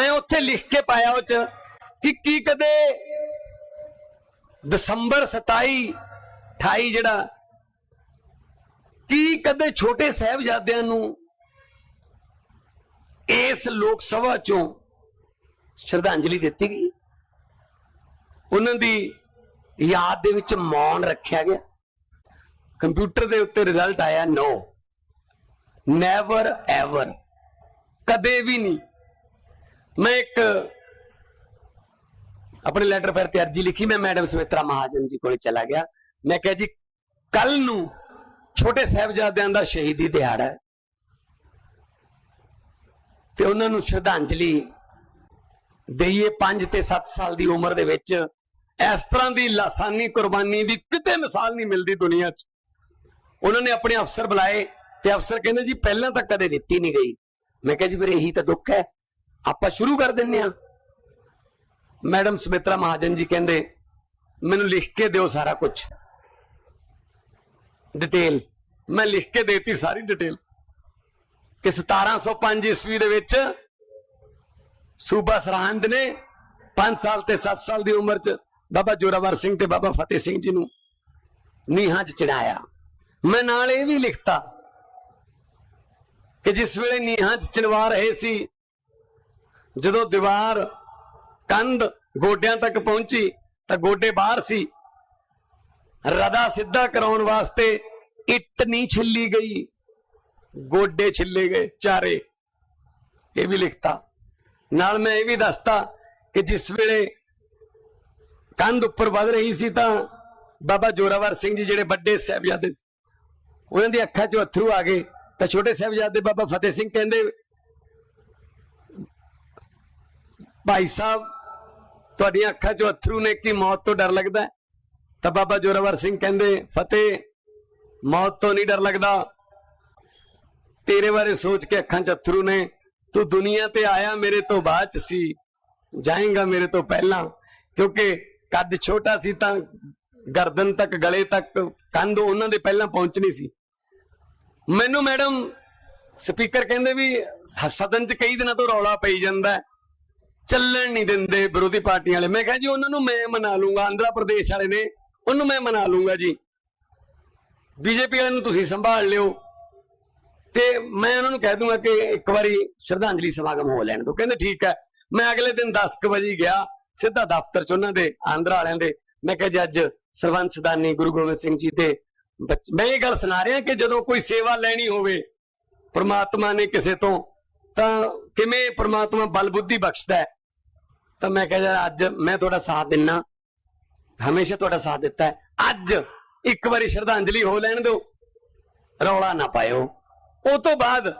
ਮੈਂ ਉੱਥੇ ਲਿਖ ਕੇ ਪਾਇਆ ਉਹ ਚ ਕਿ ਕੀ ਕਦੇ ਦਸੰਬਰ 27 28 ਜਿਹੜਾ, ਕੀ ਕਦੇ ਛੋਟੇ ਸਾਹਿਬਜ਼ਾਦਿਆਂ ਨੂੰ ਇਸ ਲੋਕ ਸਭਾ ਚੋਂ ਸ਼ਰਧਾਂਜਲੀ ਦਿੱਤੀ ਗਈ? ਉਹਨਾਂ ਦੀ ਯਾਦ ਦੇ ਵਿੱਚ ਮੌਨ ਰੱਖਿਆ ਗਿਆ। ਕੰਪਿਊਟਰ ਦੇ ਉੱਤੇ ਰਿਜ਼ਲਟ ਆਇਆ ਨੋ। ਨੈਵਰ ਐਵਰ ਕਦੇ ਵੀ ਨਹੀਂ। ਮੈਂ ਇੱਕ ਆਪਣੇ ਲੈਟਰ ਪੈਰ ਤੇ ਅਰਜੀ ਲਿਖੀ, ਮੈਂ ਮੈਡਮ ਸੁਮਿਤਰਾ ਮਹਾਜਨ ਜੀ ਕੋਲੇ ਚਲਾ ਗਿਆ। ਮੈਂ ਕਿਹਾ ਜੀ ਕੱਲ ਨੂੰ ਛੋਟੇ ਸਾਹਿਬਜ਼ਾਦਿਆਂ ਦਾ ਸ਼ਹੀਦੀ ਦਿਹਾੜਾ ਹੈ। ਤੇ ਉਹਨਾਂ ਨੂੰ ਸ਼ਰਧਾਂਜਲੀ ਦਈਏ 5 ਤੇ 7 ਸਾਲ ਦੀ ਉਮਰ ਦੇ ਵਿੱਚ। ਇਸ ਤਰ੍ਹਾਂ ਦੀ ਲਾਸਾਨੀ ਕੁਰਬਾਨੀ ਦੀ ਕਿਤੇ ਮਿਸਾਲ ਨਹੀਂ ਮਿਲਦੀ ਦੁਨੀਆ 'ਚ। ਉਹਨਾਂ ਨੇ ਆਪਣੇ ਅਫਸਰ ਬੁਲਾਏ ਤੇ ਅਫਸਰ ਕਹਿੰਦੇ ਜੀ, ਪਹਿਲਾਂ ਤਾਂ ਕਦੇ ਦਿੱਤੀ ਨਹੀਂ ਗਈ। ਮੈਂ ਕਿਹਾ ਜੀ, ਫਿਰ ਇਹੀ ਤਾਂ ਦੁੱਖ ਹੈ। ਆਪਾਂ ਸ਼ੁਰੂ ਕਰ ਦਿੰਨੇ ਆ ਮੈਡਮ ਸੁਮਿਤਰਾ ਮਹਾਜਨ ਜੀ ਕਹਿੰਦੇ, ਮੈਨੂੰ ਲਿਖ ਕੇ ਦਿਓ ਸਾਰਾ ਕੁਝ ਡਿਟੇਲ ਮੈਂ ਲਿਖ ਕੇ ਦੇਤੀ ਸਾਰੀ ਡਿਟੇਲ ਕਿ 1705 ਈਸਵੀ ਦੇ ਵਿੱਚ ਸੂਬਾ ਸਰਹੰਦ ਨੇ 5 ਸਾਲ ਤੇ 7 ਸਾਲ ਦੀ ਉਮਰ 'ਚ ਬਾਬਾ ਜੋਰਾਵਰ ਸਿੰਘ ਤੇ ਬਾਬਾ ਫਤਿਹ ਸਿੰਘ ਜੀ ਨੂੰ ਨੀਹਾਂ 'ਚ ਚੜਾਇਆ ਮੈਂ ਨਾਲ ਇਹ ਵੀ ਲਿਖਤਾ ਕਿ ਜਿਸ ਵੇਲੇ ਨੀਹਾਂ 'ਚ ਚਿਣਵਾ ਰਹੇ ਸੀ ਜਦੋਂ ਦੀਵਾਰ ਕੰਧ ਗੋਡਿਆਂ ਤੱਕ ਪਹੁੰਚੀ ਤਾਂ ਗੋਡੇ ਬਾਹਰ ਸੀ। ਰਦਾ ਸਿੱਧਾ ਕਰਾਉਣ ਵਾਸਤੇ ਇੱਟ ਨਹੀਂ ਛਿੱਲੀ ਗਈ। ਗੋਡੇ ਛਿੱਲੇ ਗਏ ਚਾਰੇ। ਇਹ ਵੀ ਲਿਖਤਾ। ਨਾਲ ਮੈਂ ਇਹ ਵੀ ਦੱਸਤਾ ਕਿ ਜਿਸ ਵੇਲੇ ਕੰਧ ਉੱਪਰ ਵਧ ਰਹੀ ਸੀ ਤਾਂ ਬਾਬਾ ਜੋਰਾਵਰ ਸਿੰਘ ਜੀ ਜਿਹੜੇ ਵੱਡੇ ਸਾਹਿਬਜ਼ਾਦੇ ਸੀ, ਉਹਨਾਂ ਦੀ ਅੱਖਾਂ 'ਚੋਂ ਅਥਰੂ ਆ ਗਏ। ਤਾਂ ਛੋਟੇ ਸਾਹਿਬਜ਼ਾਦੇ ਬਾਬਾ ਫਤਿਹ ਸਿੰਘ ਕਹਿੰਦੇ ਭਾਈ ਸਾਹਿਬ, ਤੁਹਾਡੀਆਂ ਅੱਖਾਂ 'ਚੋਂ ਅਥਰੂ ਨੇ ਕੀ ਮੌਤ ਤੋਂ ਡਰ ਲੱਗਦਾ ਤਾਂ ਬਾਬਾ ਜੋਰਾਵਰ ਸਿੰਘ ਕਹਿੰਦੇ, ਫਤਿਹ, ਮੌਤ ਤੋਂ ਨਹੀਂ ਡਰ ਲੱਗਦਾ। ਤੇਰੇ ਬਾਰੇ ਸੋਚ ਕੇ ਅੱਖਾਂ 'ਚ ਅਥਰੂ ਨੇ, ਤੂੰ ਦੁਨੀਆ ਤੇ ਆਇਆ ਮੇਰੇ ਤੋਂ ਬਾਅਦ 'ਚ ਸੀ, ਜਾਏਗਾ ਮੇਰੇ ਤੋਂ ਪਹਿਲਾਂ। ਕਿਉਂਕਿ ਕੱਦ ਛੋਟਾ ਸੀ ਤਾਂ ਗਰਦਨ ਤੱਕ, ਗਲੇ ਤੱਕ ਕੰਧ ਉਹਨਾਂ ਦੇ ਪਹਿਲਾਂ ਪਹੁੰਚਣੀ ਸੀ। ਮੈਨੂੰ ਮੈਡਮ, ਸਪੀਕਰ ਕਹਿੰਦੇ ਵੀ ਸਦਨ 'ਚ ਕਈ ਦਿਨਾਂ ਤੋਂ ਰੌਲਾ ਪਈ ਜਾਂਦਾ ਚੱਲਣ ਨਹੀਂ ਦਿੰਦੇ ਵਿਰੋਧੀ ਪਾਰਟੀਆਂ ਵਾਲੇ। ਮੈਂ ਕਿਹਾ ਜੀ, ਉਹਨਾਂ ਨੂੰ ਮੈਂ ਮਨਾ ਲੂੰਗਾ, ਆਂਧਰਾ ਪ੍ਰਦੇਸ਼ ਵਾਲੇ ਨੇ, ਉਹਨੂੰ ਮੈਂ ਮਨਾ ਲੂੰਗਾ ਜੀ। ਬੀਜੇਪੀ ਵਾਲਿਆਂ ਨੂੰ ਤੁਸੀਂ ਸੰਭਾਲ ਲਿਓ। ਤੇ ਮੈਂ ਉਹਨਾਂ ਨੂੰ ਕਹਿ ਦੂੰਗਾ ਕਿ ਇੱਕ ਵਾਰੀ ਸ਼ਰਧਾਂਜਲੀ ਸਮਾਗਮ ਹੋ ਲੈਣ ਦਿਓ। ਕਹਿੰਦੇ ਠੀਕ ਹੈ। ਮੈਂ ਅਗਲੇ ਦਿਨ 10 ਵਜੇ ਗਿਆ, ਸਿੱਧਾ ਦਫ਼ਤਰ ਚ ਉਹਨਾਂ ਦੇ, ਆਂਧਰਾ ਵਾਲਿਆਂ ਦੇ। ਮੈਂ ਕਿਹਾ ਜੀ, ਅੱਜ ਸਰਵੰਤ ਸਦਾਨੀ, ਗੁਰੂ ਗੋਬਿੰਦ ਸਿੰਘ ਜੀ ਦੇ ਮੈਂ ਇਹ ਗੱਲ ਸੁਣਾ ਰਿਹਾ ਕਿ ਜਦੋਂ ਕੋਈ ਸੇਵਾ ਲੈਣੀ ਹੋਵੇ, ਪ੍ਰਮਾਤਮਾ ਨੇ ਕਿਸੇ ਤੋਂ, ਤਾਂ ਕਿਵੇਂ ਪ੍ਰਮਾਤਮਾ ਬਲ ਬੁੱਧੀ ਬਖਸ਼ਦਾ ਹੈ? ਤਾਂ ਮੈਂ ਕਿਹਾ ਯਾਰ ਅੱਜ ਮੈਂ ਤੁਹਾਡਾ ਸਾਥ ਦਿੰਨਾ। ਹਮੇਸ਼ਾ ਤੁਹਾਡਾ ਸਾਥ ਦਿੱਤਾ ਹੈ। ਅੱਜ ਇੱਕ ਵਾਰੀ ਸ਼ਰਧਾਂਜਲੀ ਹੋ ਲੈਣ ਦਿਓ। ਰੌਲਾ ਨਾ ਪਾਇਓ। ਉਹ ਤੋਂ ਬਾਅਦ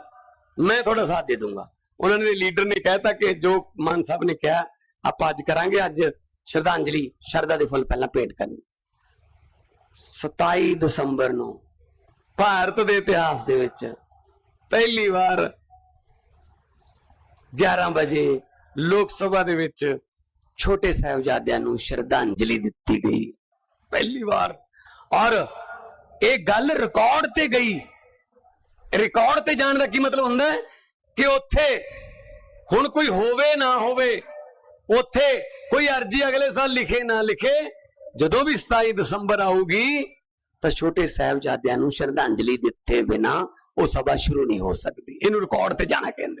ਮੈਂ ਤੁਹਾਡਾ ਸਾਥ ਦੇ ਦੂੰਗਾ। ਉਹਨਾਂ ਨੇ ਲੀਡਰ ਨੇ ਕਹਿਤਾ ਕਿ ਜੋ ਮਾਨ ਸਾਹਿਬ ਨੇ ਕਿਹਾ, ਆਪਾਂ ਅੱਜ ਕਰਾਂਗੇ ਅੱਜ ਸ਼ਰਧਾਂਜਲੀ, ਸ਼ਰਧਾ ਦੇ ਫੁੱਲ ਪਹਿਲਾਂ ਭੇਟ ਕਰਨੀ। 27 ਦਸੰਬਰ ਨੂੰ ਭਾਰਤ ਦੇ ਇਤਿਹਾਸ ਦੇ ਵਿੱਚ ਪਹਿਲੀ ਵਾਰ 11 ਵਜੇ ਲੋਕ ਸਭਾ ਦੇ ਵਿੱਚ ਛੋਟੇ ਸਾਹਿਬਜ਼ਾਦਿਆਂ ਨੂੰ ਸ਼ਰਧਾਂਜਲੀ ਦਿੱਤੀ ਗਈ। ਪਹਿਲੀ ਵਾਰ। ਔਰ ਇਹ ਗੱਲ ਰਿਕਾਰਡ ਤੇ ਗਈ। ਰਿਕਾਰਡ ਤੇ ਜਾਣ ਦਾ ਕੀ ਮਤਲਬ ਹੁੰਦਾ ਹੈ? ਕਿ ਉੱਥੇ ਹੁਣ ਕੋਈ ਹੋਵੇ ਨਾ ਹੋਵੇ, ਉੱਥੇ ਕੋਈ ਅਰਜੀ ਅਗਲੇ ਸਾਲ ਲਿਖੇ ਨਾ ਲਿਖੇ, ਜਦੋਂ ਵੀ 27 ਦਸੰਬਰ ਆਊਗੀ, ਤਾਂ ਛੋਟੇ ਸਾਹਿਬਜ਼ਾਦਿਆਂ ਨੂੰ ਸ਼ਰਧਾਂਜਲੀ ਦਿੱਤੇ ਬਿਨਾ ਉਹ ਸਭਾ ਸ਼ੁਰੂ ਨਹੀਂ ਹੋ ਸਕਦੀ। ਇਹਨੂੰ ਰਿਕਾਰਡ ਤੇ ਜਾਣਾ ਕਹਿੰਦੇ